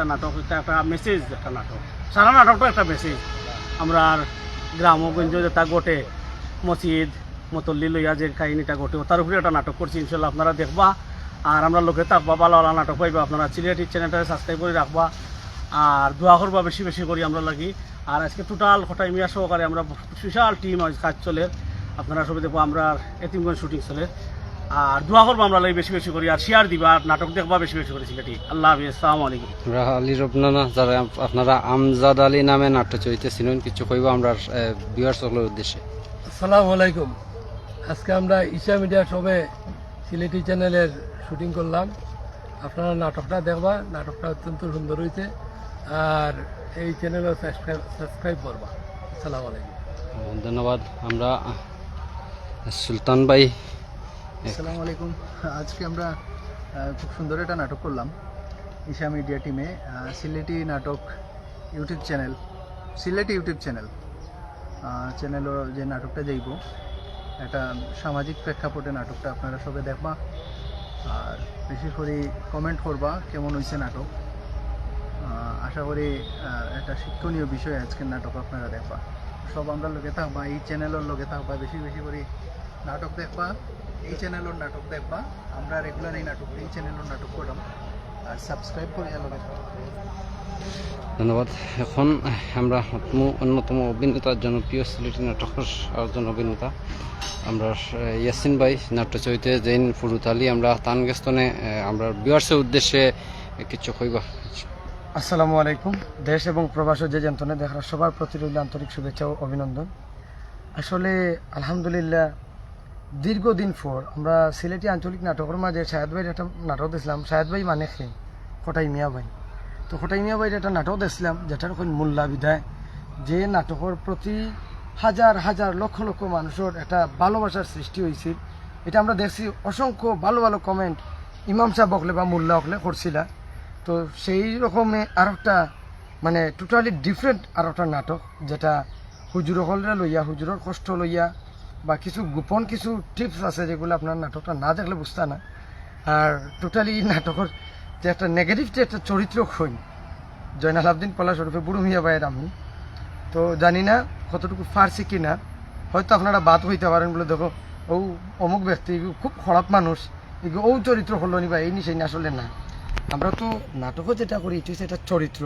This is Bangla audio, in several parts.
একটা নাটক এটা একটা মেসেজ একটা নাটক। সারা নাটকটা একটা মেসেজ আমরা আর গ্রামগঞ্জ যেটা ঘটে, মসজিদ, মতল্লি লইয়া যে কাহিনীটা ঘটে, তার উপরে একটা নাটক করছি, ইনশাল্লাহ আপনারা দেখবা। আর আমরা লোকে থাকবা, ভালো নাটক পাইবা। আপনারা সিলেটি চ্যানেলটা সাবস্ক্রাইব করে রাখবা। আর দোয়া করবা বেশি বেশি করি আমরা লাগি। আর আজকে টোটাল খটাই মিয়া সহকারে আমরা বিশাল টিম আজ কাজ চলে। আপনারা সবাই দেখব, আমরা এতিমগঞ্জ শুটিং চলে। আর দোয়া করব আমরা লাগি বেশি বেশি করি আর শেয়ার দিবা আর নাটক দেখবা বেশি বেশি করে সিলেটি। আল্লাহ হাফিজ আসসালামু আলাইকুম। আলী রবনানা যারা আপনারা আমজাদ আলী নামে নাট্য চরিত্রে ছিলেন কিছু কইব আমরা বিহার সকলের উদ্দেশ্যে। আসসালামু আলাইকুম। আজকে আমরা ঈশা মিডিয়া সবে সিলেটি চ্যানেলের শুটিং করলাম। আপনারা নাটকটা দেখবা নাটকটা অত্যন্ত সুন্দর হয়েছে আর এই চ্যানেলও সাবস্ক্রাইব সাবস্ক্রাইব করবা। আসসালামু আলাইকুম। ধন্যবাদ। আমরা সুলতান ভাই আসসালামু আলাইকুম। আজকে আমরা খুব সুন্দর একটা নাটক করলাম ঈশা মিডিয়া টিমে সিলেটি নাটক YouTube channel, Sylheti YouTube channel চ্যানেলও যে নাটকটা যাইব একটা সামাজিক প্রেক্ষাপটে নাটকটা আপনারা সবে দেখবা, আর বেশি করে কমেন্ট করবা কেমন হয়েছে নাটক। আশা করি একটা শিক্ষণীয় বিষয় আজকের নাটক আপনারা দেখবা। সব আমরা লোকে থাকবা, এই চ্যানেলের লোকে থাকবা, বেশি বেশি করে নাটক দেখবা। এই চ্যানেলের নাটক দেখবা। আমরা রেগুলার এই নাটক এই চ্যানেলের নাটক করলাম আর সাবস্ক্রাইব করে লগে ধন্যবাদ। এখন আমরা অন্যতম অভিনেতা জনপ্রিয় সিলেটি নাটকের একজন অভিনেতা আমরা ইয়াসিন ভাই নাট্য চরিত্রে জৈন ফুরুতালি আমরা তানগেস্তনে আমরা বিহার্সের উদ্দেশ্যে কিছু কইবা। আসসালামু আলাইকুম। দেশ এবং প্রবাসী যে যন্ত্রণা দেখার সবার প্রতি রইল আন্তরিক শুভেচ্ছা ও অভিনন্দন। আসলে আলহামদুলিল্লাহ দীর্ঘদিন পর আমরা সিলেটি আঞ্চলিক নাটকের মাঝে শাহেদ ভাইয়ের একটা নাটক দিয়েছিলাম শাহেদ ভাই মানে খে খটাই মিয়া ভাই। তো খটাই মিয়া ভাইয়ের একটা নাটক দিয়েছিলাম যেটার কোন মূল্যা বিধায় যে নাটকের প্রতি হাজার হাজার লক্ষ লক্ষ মানুষের একটা ভালোবাসার সৃষ্টি হয়েছিল এটা আমরা দেখছি অসংখ্য ভালো ভালো কমেন্ট ইমাম সাহেব হকলে বা মোল্লা হকলে করছিলা তো সেই রকমে আর একটা মানে টোটালি ডিফারেন্ট আর একটা নাটক, যেটা হুজুর হলরা লইয়া, হুজুরের কষ্ট লইয়া বা কিছু গোপন কিছু টিপস আছে যেগুলো আপনার নাটকটা না দেখলে বুঝতে না আর টোটালি নাটকের যে একটা নেগেটিভ যে একটা চরিত্র হই জয়নাল আবদিন পলা শরীফে বুড়ো মিয়া ভাইয়ের আমি তো জানি না কতটুকু ফার্সি কিনা হয়তো আপনারা বাদ হইতে পারেন বলে দেখো ও অমুক ব্যক্তি খুব খারাপ মানুষ ও চরিত্র হলো নি বা এই নি সেই নি, আসলে না। আমরা তো নাটকও যেটা করি এটা হচ্ছে এটা চরিত্র।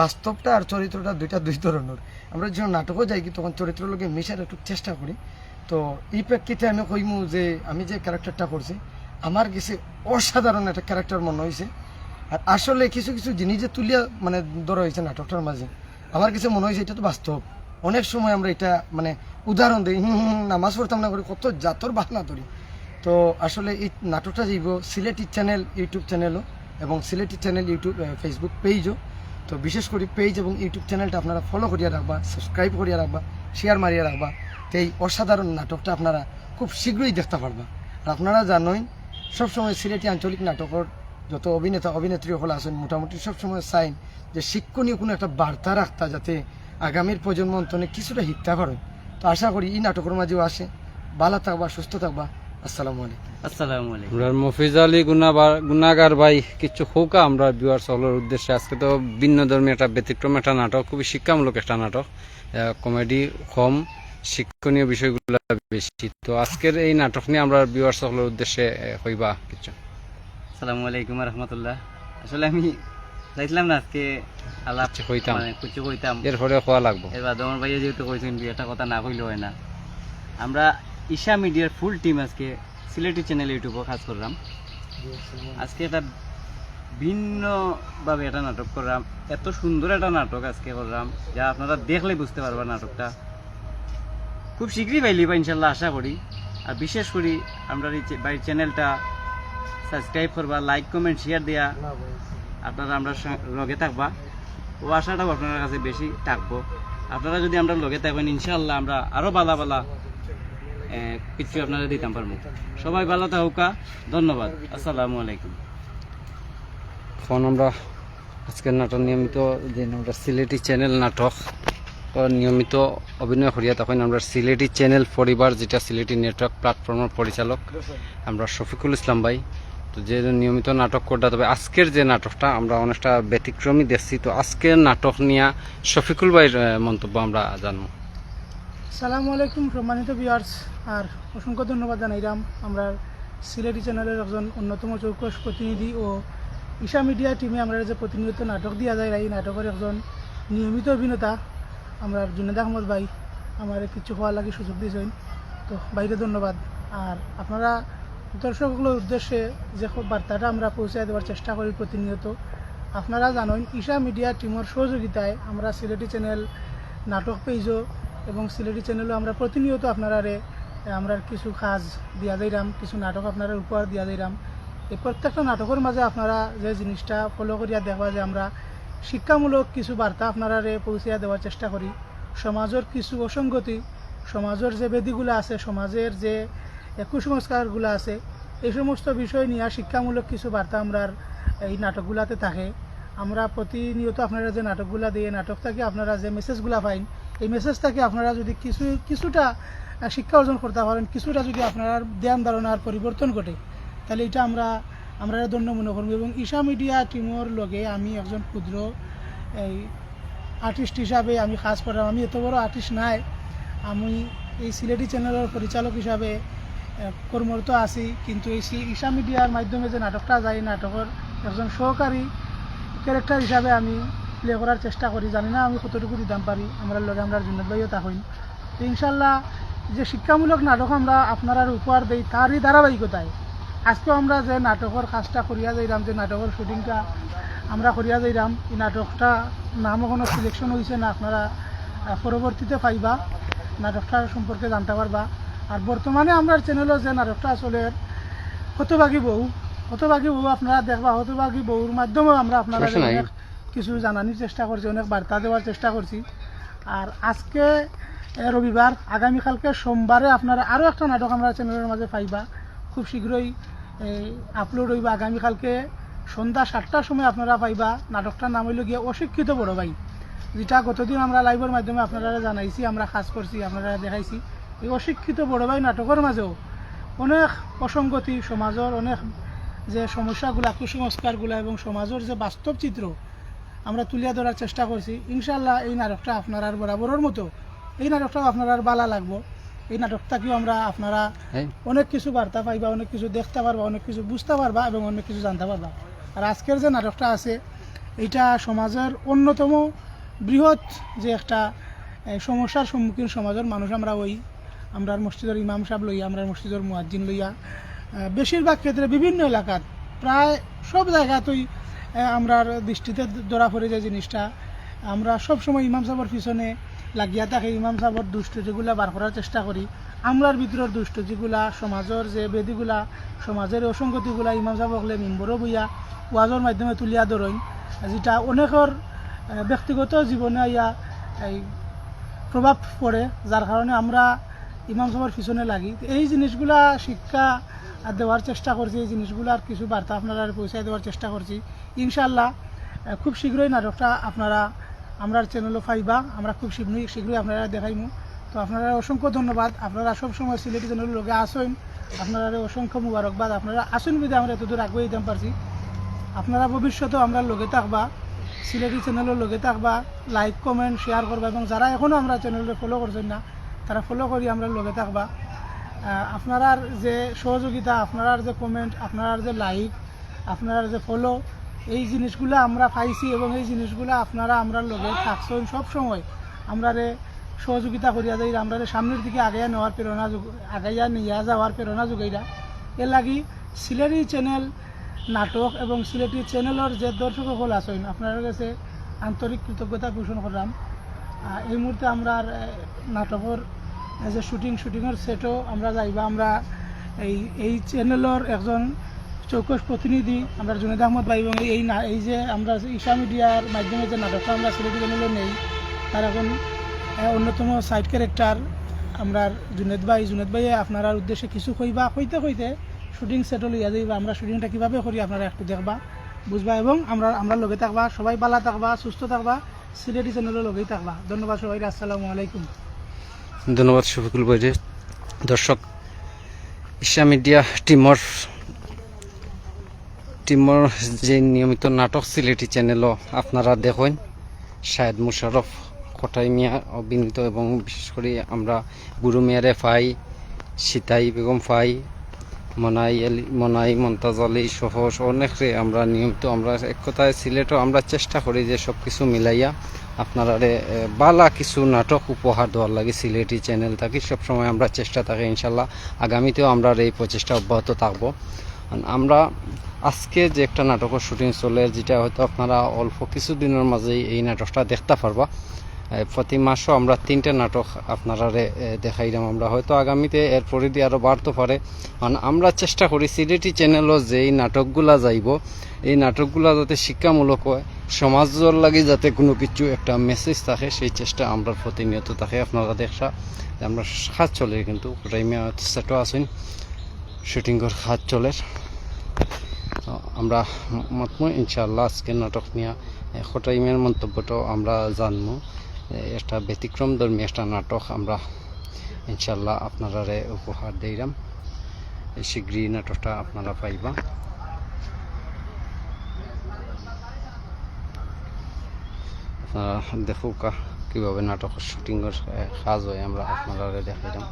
বাস্তবটা আর চরিত্রটা দুইটা দুই ধরনের। আমরা যখন নাটকও যাই কি তখন চরিত্র লোকে মিশার একটু চেষ্টা করি। তো এই প্রেক্ষিতে আমি কইমু যে আমি যে ক্যারেক্টারটা করছি, আমার কাছে অসাধারণ একটা ক্যারেক্টার মনে হয়েছে আর আসলে কিছু কিছু জিনিস যে তুলিয়া মানে ধরা হয়েছে নাটকটার মাঝে, আমার কাছে মনে হয়েছে এটা তো বাস্তব। অনেক সময় আমরা এটা মানে উদাহরণ দিই, হুম হুম নামাজ পড়তাম না করে কত জাতর বাহানা ধরি। তো আসলে এই নাটকটা যাইব সিলেটি চ্যানেল ইউটিউব চ্যানেলও এবং সিলেটি চ্যানেল ইউটিউব ফেসবুক পেজও তো বিশেষ করে পেজ এবং ইউটিউব চ্যানেলটা আপনারা ফলো করিয়া রাখবা সাবস্ক্রাইব করিয়া রাখবা শেয়ার মারিয়া রাখবা। তো এই অসাধারণ নাটকটা আপনারা খুব শীঘ্রই দেখতে পারবা আর আপনারা জানোই সবসময় সিলেটি আঞ্চলিক নাটকের যত অভিনেতা অভিনেত্রী হল আছেন মোটামুটি সবসময় চাইন যে শিক্ষণীয় কোনো একটা বার্তা রাখতা যাতে আগামীর প্রজন্ম অন্তনে কিছুটা শিখতে পারে তো আশা করি এই নাটকের মাঝেও আসে। ভালো থাকবা সুস্থ থাকবা। আসসালামু আলাইকুম। আসসালামু আলাইকুম। আমরা মফিজ আলী গুনাবার গুনাগার ভাই কিছু হোকা আমরা বিহার সকলের উদ্দেশ্যে। আজকে তো ভিন্ন ধর্মী একটা ব্যতিক্রম একটা নাটক খুবই শিক্ষামূলক একটা নাটক। কমেডি কম শিক্ষণীয় বিষয়গুলো বেশি। তো আজকের এই নাটক নিয়ে আমরা বিহার সকলের উদ্দেশ্যে আহ, কইবা কিছু। আসসালামু আলাইকুম রহমতুল্লাহ। আসলে আমি চাইছিলাম না আজকে আলাপ কিছু কইতাম মানে কিছু কইতাম এরপরে খোয়া লাগবো। এবার আমার ভাইয়া যেহেতু কইছেন একটা কথা না কইলে হয় না। আমরা ঈশা মিডিয়ার ফুল টিম আজকে সিলেটি চ্যানেল ইউটিউবে কাজ করলাম। আজকে এটা ভিন্নভাবে একটা নাটক করলাম। এত সুন্দর একটা নাটক আজকে করলাম যা আপনারা দেখলে বুঝতে পারবেন নাটকটা। খুব শীঘ্রই পাইলি বা ইনশাল্লাহ আশা করি। আর বিশেষ করি আমরা এই বাড়ির চ্যানেলটা সাবস্ক্রাইব করবা লাইক কমেন্ট শেয়ার দেওয়া আপনারা আমরা লগে থাকবা। ও আশাটাও আপনার কাছে বেশি থাকব। আপনারা যদি আমরা লগে থাকবেন ইনশাল্লাহ আমরা আরও বালা বালা কিছু আপনারা দিতাম পারব। সবাই ভালো থাকুকা ধন্যবাদ। আসসালামু আলাইকুম। এখন আমরা আজকের নাটক নিয়মিত যে সিলেটি চ্যানেল নাটক নিয়মিত অভিনয় করিয়া তখন আমরা সিলেটি চ্যানেল পরিবার, যেটা সিলেটি নেটওয়ার্ক প্ল্যাটফর্মের পরিচালক, আমরা শফিকুল ইসলাম ভাই। তো যে নিয়মিত নাটক করতে তবে আজকের যে নাটকটা আমরা অনেকটা ব্যতিক্রমী দেখছি। তো আজকের নাটক নিয়ে শফিকুল ভাইয়ের মন্তব্য আমরা জানব। সালামু আলাইকুম সম্মানিত ভিউয়ার্স আর অসংখ্য ধন্যবাদ জানাইলাম। আমরা সিলেটি চ্যানেলের একজন অন্যতম চৌকস প্রতিনিধি ও ঈশা মিডিয়া টিমে আমরা যে প্রতিনিয়ত নাটক দিয়া যায় এই নাটকের একজন নিয়মিত অভিনেতা আমরা জুনেদ আহমদ ভাই, আমার কিছু হওয়ার লাগে সুযোগ দিয়েছেন। তো বাইরে ধন্যবাদ। আর আপনারা দর্শকগুলোর উদ্দেশ্যে যে বার্তাটা আমরা পৌঁছে দেওয়ার চেষ্টা করি প্রতিনিয়ত, আপনারা জানেন ঈশা মিডিয়া টিমের সহযোগিতায় আমরা সিলেটি চ্যানেল নাটক পেজও এবং সিলেটি চ্যানেলও আমরা প্রতিনিয়ত আপনারা আমরা কিছু কাজ দিয়া দিলাম, কিছু নাটক আপনারা উপহার দিয়া দিলাম। এই প্রত্যেকটা নাটকের মাঝে আপনারা যে জিনিসটা ফলো করিয়া দেখবা যে আমরা শিক্ষামূলক কিছু বার্তা আপনারা পৌঁছিয়া দেওয়ার চেষ্টা করি। সমাজের কিছু অসঙ্গতি সমাজের যে বেদিগুলো আছে, সমাজের যে কুসংস্কারগুলো আছে, এই সমস্ত বিষয় নিয়ে শিক্ষামূলক কিছু বার্তা আমরা এই নাটকগুলাতে থাকে। আমরা প্রতিনিয়ত আপনারা যে নাটকগুলো দিয়ে নাটক থেকে আপনারা যে মেসেজগুলা পাইন এই মেসেজটাকে আপনারা যদি কিছু, কিছুটা শিক্ষা অর্জন করতে পারেন, কিছুটা যদি আপনার ধ্যান ধারণার পরিবর্তন ঘটে, তাহলে এটা আমরা আমরা দণ্ড মনে করব। এবং ঈশা মিডিয়া টিমর লগে আমি একজন ক্ষুদ্র, এই আর্টিস্ট হিসাবে আমি কাজ করলাম আমি এত বড় আর্টিস্ট নাই। আমি এই সিলেটি চ্যানেলের পরিচালক হিসাবে কর্মরত আছি। কিন্তু এই ঈশা মিডিয়ার মাধ্যমে যে নাটকটা যায় নাটকের একজন সহকারী ক্যারেক্টার হিসাবে আমি প্লে করার চেষ্টা করি জানি না আমি কতটুকু দিতাম পারি আমরা লগে আমরা জুনেদ ভাইও তা হইন। তো ইনশাল্লাহ, যে শিক্ষামূলক নাটক আমরা আপনারা উপহার দেই, তারই ধারাবাহিকতায়। আজকেও আমরা যে নাটকের কাজটা করিয়া যাইলাম যে নাটকের শুটিংটা আমরা করিয়া যাইলাম এই নাটকটা নাম কোনো সিলেকশন হয়েছে না আপনারা পরবর্তীতে পাইবা নাটকটার সম্পর্কে জানতে পারবা। আর বর্তমানে আমরা চ্যানেলও যে নাটকটা চলে হতভাগী বউ হতভাগী বউ আপনারা দেখবা হতভাগী বউর মাধ্যমেও আমরা আপনারা কিছু জানানোর চেষ্টা করছি অনেক বার্তা দেওয়ার চেষ্টা করছি আর আজকে রবিবার আগামীকালকে সোমবারে আপনারা আরও একটা নাটক আমরা চ্যানেলের মাঝে পাইবা। খুব শীঘ্রই আপলোড হইবা আগামীকালকে সন্ধ্যা সাতটার সময় আপনারা পাইবা। নাটকটার নাম হইল গিয়ে অশিক্ষিত বড় ভাই। যেটা গতদিন আমরা লাইভের মাধ্যমে আপনারা জানাইছি, আমরা কাজ করছি, আপনারা দেখাইছি। এই অশিক্ষিত বড় ভাই নাটকের মাঝেও অনেক অসঙ্গতি সমাজের, অনেক যে সমস্যাগুলা, কুসংস্কারগুলা এবং সমাজের যে বাস্তব চিত্র আমরা তুলিয়া ধরার চেষ্টা করছি। ইনশাল্লাহ এই নাটকটা আপনার বরাবরের মতো, এই নাটকটাও আপনার বালা লাগবো। এই নাটকটাকেও আমরা আপনারা অনেক কিছু বার্তা পাইবা অনেক কিছু দেখতে পারবা অনেক কিছু বুঝতে পারবা এবং অনেক কিছু জানতে পারবা। আর আজকের যে নাটকটা আছে এটা সমাজের অন্যতম বৃহৎ যে একটা সমস্যার সম্মুখীন সমাজের মানুষ আমরা ওই আমরা মসজিদের ইমাম সাহেব লইয়া আমরা মসজিদের মুয়াজ্জিন লইয়া বেশিরভাগ ক্ষেত্রে বিভিন্ন এলাকাত প্রায় সব জায়গাতেই আমরা দৃষ্টিতে ধরা পড়ে যায় জিনিসটা। আমরা সবসময় ইমাম সাহেবের পিছনে লাগিয়া থাকে ইমাম সাহেবের দুষ্ট যেগুলা বার করার চেষ্টা করি আমরার ভিতরের দুষ্ট যেগুলা সমাজের যে বেদিগুলা সমাজের অসঙ্গতিগুলা ইমাম সাহেব হলে মেম্বরও বইয়া ওয়াজের মাধ্যমে তুলিয়া ধরইন যেটা অনেকের ব্যক্তিগত জীবনে ইয়া, এই প্রভাব পড়ে যার কারণে আমরা ইমাম সাহেবের পিছনে লাগি। এই জিনিসগুলা শিক্ষা দেওয়ার চেষ্টা করছি এই জিনিসগুলার কিছু বার্তা আপনারা পৌঁছায় দেওয়ার চেষ্টা করছি ইনশাল্লাহ খুব শীঘ্রই নাটকটা আপনারা আমরা চ্যানেলও পাইবা, আমরা খুব শীঘ্রই শীঘ্রই আপনারা দেখাইমু। তো আপনারা অসংখ্য ধন্যবাদ। আপনারা সবসময় সিলেটি চ্যানেলের লগে আসেন আপনারা অসংখ্য মুবারকবাদ। আপনারা আসুন বিধে আমরা এতদূর আগুয়ে দিতে পারছি। আপনারা ভবিষ্যতেও আমরা লগে থাকবা, সিলেটি চ্যানেলের লগে থাকবা লাইক কমেন্ট শেয়ার করবা এবং যারা এখনও আমরা চ্যানেলটা ফলো করছেন না, তারা ফলো করি আমরা লগে থাকবা। আপনারার যে সহযোগিতা, আপনারার যে কমেন্ট আপনারার যে লাইক আপনারার যে ফলো এই জিনিসগুলো আমরা পাইছি এবং এই জিনিসগুলো আপনারা আমরা লগে থাকছেন সব সময় আমরা রে সহযোগিতা করিয়া যাই আমরা সামনের দিকে আগাইয়া নেওয়ার প্রেরণা আগাইয়া নিয়ে যাওয়ার প্রেরণা যোগাইরা। এর লাগি সিলেটি চ্যানেল নাটক এবং সিলেটি চ্যানেলের যে দর্শকসকল আছেন আপনার কাছে আন্তরিক কৃতজ্ঞতা পোষণ করলাম। এই মুহূর্তে আমরা নাটকের যে শুটিং শুটিংয়ের সেটও আমরা যাইবা। আমরা এই এই চ্যানেলের একজন চৌকস প্রতিনিধি আমরা জুনেদ আহমদ ভাই এবং এই না এই যে আমরা ঈশা মিডিয়ার মাধ্যমে যে নাটকটা আমরা সিলেটি চ্যানেলে নেই, তার এখন অন্যতম সাইড ক্যারেক্টার আমরা জুনেদ ভাই। জুনেদ ভাই আপনার উদ্দেশ্যে কিছু কইবা? কইতে কইতে শুটিং সেটও লইয়া যাইবা আমরা শুটিংটা কীভাবে করি আপনারা একটু দেখবা, বুঝবা এবং আমরা আমরা লগে থাকবা, সবাই ভালো থাকবা, সুস্থ থাকবা, সিলেটি চ্যানেলের লগেই থাকবা। ধন্যবাদ সবাই আসসালামু আলাইকুম। ধন্যবাদ, শফিকুল ভাইরে দর্শক, ঈশা মিডিয়া টিমর টিমর যে নিয়মিত নাটক সিলেটি চ্যানেলও আপনারা দেখেন শাহেদ মুশারফ, কটাই মিয়া অভিনীত এবং বিশেষ করে আমরা গুরু মিয়ারে ফাই সীতাই বেগম ফাই মনাই আলী, মনাই, মমতাজ আলী সহ অনেকে আমরা নিয়মিত, আমরা এক কথায় সিলেটও আমরা চেষ্টা করি যে সব কিছু মিলাইয়া আপনারা বালা কিছু নাটক উপহার দেওয়ার লাগে সিলেটি চ্যানেল থাকি, সবসময় আমরা চেষ্টা থাকি, ইনশাল্লাহ আগামীতেও আমরা এই প্রচেষ্টা অব্যাহত থাকব। আমরা আজকে যে একটা নাটকের শুটিং চলে, যেটা হয়তো আপনারা অল্প কিছুদিনের মাঝেই এই নাটকটা দেখতে পারবা। প্রতি মাসও আমরা তিনটে নাটক আপনারা দেখাইলাম আমরা হয়তো আগামীতে এর পরিধি আরও বাড়তে পারে। কারণ আমরা চেষ্টা করি সিলেটি চ্যানেলও যে এই নাটকগুলা যাইব, এই নাটকগুলা যাতে শিক্ষামূলক হয়, সমাজের লাগে যাতে কোনো কিছু একটা মেসেজ থাকে, সেই চেষ্টা আমরা প্রতিনিয়ত থাকে। আপনারা দেখা আমরা কাজ চলে কিন্তু রাইমিয়া সেটও আছেন। শুটিংয়ের কাজ চলে। তো আমরা মতমু, ইনশাআল্লাহ আজকে নাটক নিয়ে খটাইমের মন্তব্যটাও আমরা জানব একটা ব্যতিক্রম ধর্মী একটা নাটক আমরা ইনশাল্লাহ আপনারা উপহার দিলাম শীঘ্রই নাটকটা আপনারা পাইবা। আপনারা দেখুক কীভাবে নাটকের শুটিংয়ের কাজ হয়, আমরা আপনারা দেখাইলাম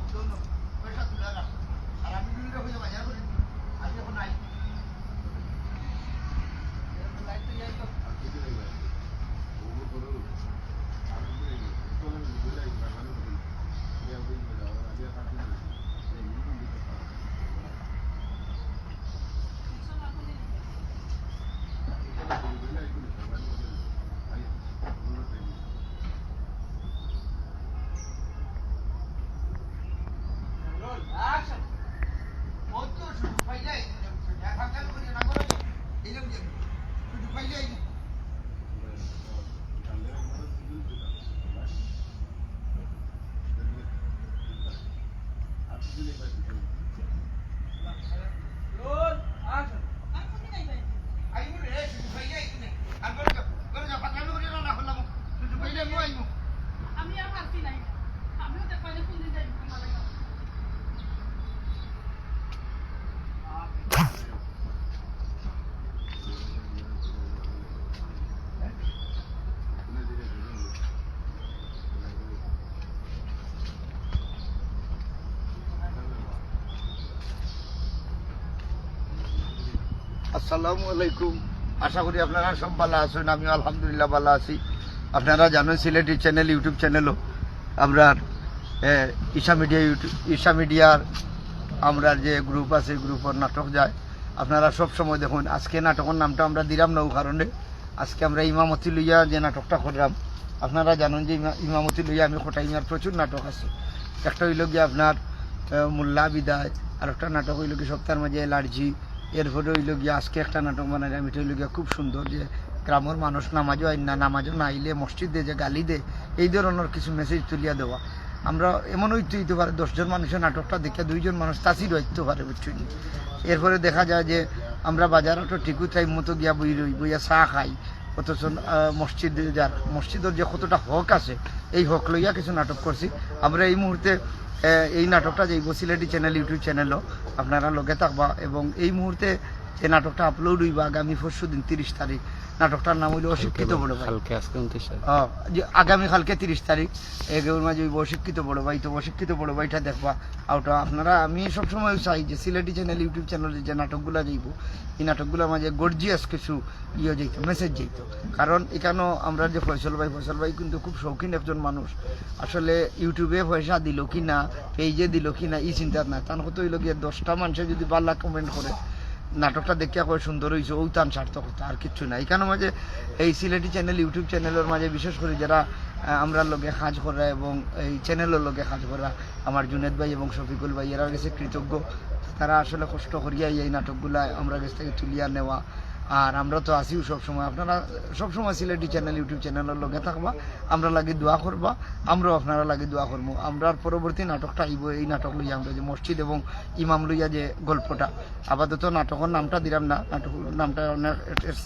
আসসালামু আলাইকুম। আশা করি আপনারা সব ভালো আছেন আমি আলহামদুলিল্লাহ ভালো আছি। আপনারা জানেন সিলেটি চ্যানেল, ইউটিউব চ্যানেলও। আমরা ঈশা মিডিয়া, ইউটিউব, ঈশা মিডিয়ার আমরা যে গ্রুপ আছে গ্রুপের নাটক যায়, আপনারা সব সময় দেখুন, আজকে নাটকের নামটা আমরা দিলাম না ও কারণে। আজকে আমরা ইমামতি লইয়া যে নাটকটা করলাম, আপনারা জানেন যে ইমা- ইমামতি লইয়া আমি খোটাইমার প্রচুর নাটক আছে। একটা হইল গিয়ে আপনার মোল্লা বিদায় আর একটা নাটক হইল গিয়ে সপ্তাহের মাঝে এলার্জি এরপরে হইল গিয়ে আজকে একটা নাটক বানাইলাম আমি হইল গিয়ে খুব সুন্দর যে গ্রামের মানুষ নামাজও আইন না, নামাজও না আইলে মসজিদে যে গালি দে, এই ধরনের কিছু মেসেজ তুলিয়া দেওয়া। আমরা এমন হইতে হইতে পারে দশজন মানুষের নাটকটা দেখে দুইজন মানুষ তাসির হইতে পারে বুঝছেন এরপরে দেখা যায় যে আমরা বাজারও তো ঠিকই টাইম মতো গিয়া বই রই, বইয়া চা খাই, অথচ মসজিদে যার, মসজিদের যে কতটা হক আছে, এই হক লইয়া কিছু নাটক করছি। আমরা এই মুহূর্তে এই নাটকটা যে সিলেটি চ্যানেল, ইউটিউব চ্যানেলও আপনারা লগে থাকবা এবং এই মুহূর্তে যে নাটকটা আপলোড হইবা আগামী পরশু দিন তিরিশ তারিখ নাটকটার নাম হইল অশিক্ষিত বড় ভাই। কালকে আজকে উনত্রিশ। যে আগামীকালকে তিরিশ তারিখ। এগুলোর মাঝে ওই অশিক্ষিত বড় ভাই। তো অশিক্ষিত বড় ভাইটা দেখবা ওটা আপনারা আমি সবসময় চাই যে সিলেটি চ্যানেল ইউটিউব চ্যানেলে যে নাটকগুলো যাইব এই নাটকগুলোর মাঝে গর্জিয়াস কিছু ইয়ে যেত মেসেজ যেত কারণ এখানেও আমরা যে ফয়সল ভাই ফয়সল ভাই কিন্তু খুব শৌখিন একজন মানুষ। আসলে ইউটিউবে পয়সা দিল কি না পেজে দিল কি না এই চিন্তা না তার কত হইল গিয়ে দশটা মানুষে যদি বাল্লা কমেন্ট করে নাটকটা দেখিয়া কয় সুন্দর হয়েছে তান সার্থকতা আর কিচ্ছু না এখানে মাঝে এই সিলেটি চ্যানেল ইউটিউব চ্যানেলের মাঝে বিশেষ করে যারা আমরা লোকে কাজ করা এবং এই চ্যানেলের লোকে কাজ করা আমার জুনেদ ভাই এবং শফিকুল ভাই এরা গেছে কৃতজ্ঞ। তারা আসলে কষ্ট করিয়াই এই নাটকগুলা আমরা কাছ থেকে তুলিয়া নেওয়া। আর আমরা তো আসিও সবসময়। আপনারা সবসময় সিলেটি চ্যানেল ইউটিউব চ্যানেলের লগে থাকবা। আমরা লাগে দোয়া করবা। আমরাও আপনারা লাগে দোয়া করব আমরা পরবর্তী নাটকটা আইব। এই নাটক লইয়া আমরা যে মসজিদ এবং ইমাম লইয়া যে গল্পটা, আপাতত নাটকের নামটা দিলাম না। নাটক নামটা অনেক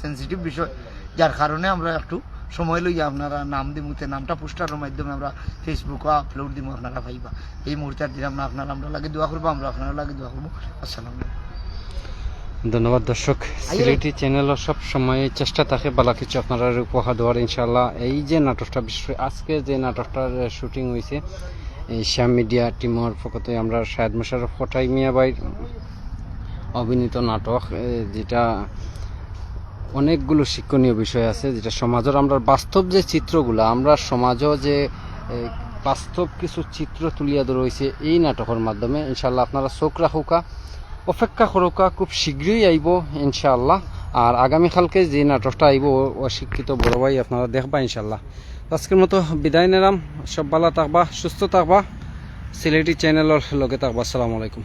সেন্সিটিভ বিষয়। যার কারণে আমরা একটু সময় লইয়া আপনারা নাম দিমুতে নামটা পোস্টারের মাধ্যমে আমরা ফেসবুকে আপলোড দিব আপনারা পাইবা এই মুহূর্তে আর দিলাম না। আপনারা আমরা লাগে দোয়া করব। আমরা আপনারা লাগে দোয়া করব। আসসালামু আলাইকুম। ধন্যবাদ দর্শক। সিলেটি চ্যানেলও সব সময় চেষ্টা থাকে বালা কিছু আপনারা উপহার দেওয়ার ইনশাল্লাহ এই যে নাটকটা বিশেষ আজকে যে নাটকটার শুটিং হয়েছে এই শ্যাম মিডিয়া টিমের পক্ষতে আমরা শাহেদ মোশারফ ফটাই মিয়া বাইর অভিনীত নাটক যেটা অনেকগুলো শিক্ষণীয় বিষয় আছে যেটা সমাজের আমরা বাস্তব যে চিত্রগুলো আমরা সমাজও যে বাস্তব কিছু চিত্র তুলিয়া ধরেছে এই নাটকের মাধ্যমে ইনশাল্লাহ আপনারা চোখ রাখুকা অপেক্ষা করুকা খুব শীঘ্রই আইব ইনশাআল্লাহ। আর আগামীকালকে যে নাটকটা আইব অশিক্ষিত বড় ভাই আপনারা দেখবা ইনশাল্লাহ আজকের মতো বিদায় নিলাম। সব ভালো থাকবা, সুস্থ থাকবা। সিলেটি চ্যানেলের লগে থাকবা। আসসালামু আলাইকুম।